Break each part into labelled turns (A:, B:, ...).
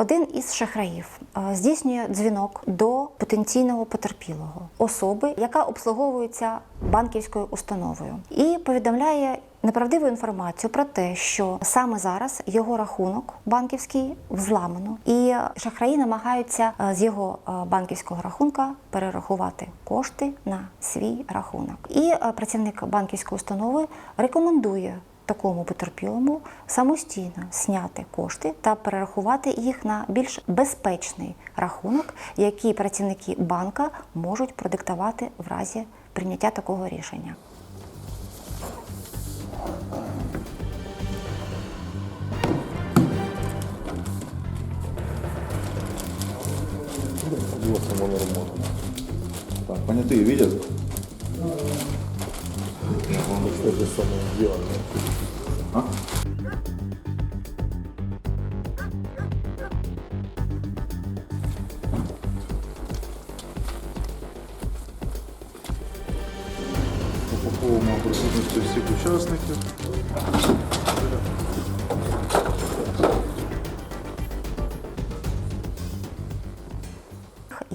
A: Один із шахраїв е, здійснює дзвінок до потенційного потерпілого особи, яка обслуговується банківською установою, і повідомляє неправдиву інформацію про те, що саме зараз його рахунок банківський взламано, і шахраї намагаються е, з його е, банківського рахунка перерахувати кошти на свій рахунок. І працівник банківської установи рекомендує такому потерпілому самостійно зняти кошти та перерахувати їх на більш безпечний рахунок, який працівники банка можуть продиктувати в разі прийняття такого рішення.
B: Так, понятые видят? Что же самое делает? А? Повному присутності всіх учасників.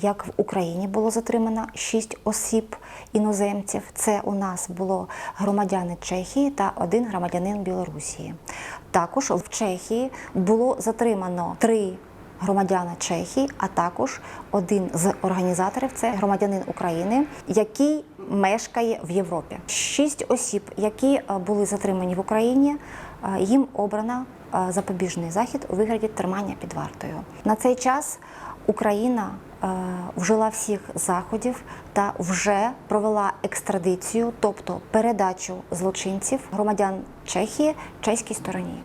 A: Як в Україні було затримано 6 осіб іноземців, це у нас було громадяни Чехії та один громадянин Білорусі. Також в Чехії було затримано три громадяни Чехії, а також один з організаторів це громадянин України, який мешкає в Європі. Шість осіб, які е, були затримані в Україні, е, їм обрано е, запобіжний захід у вигляді тримання під вартою. На цей час Україна е, вжила всіх заходів та вже провела екстрадицію, тобто передачу злочинців громадян Чехії чеській стороні.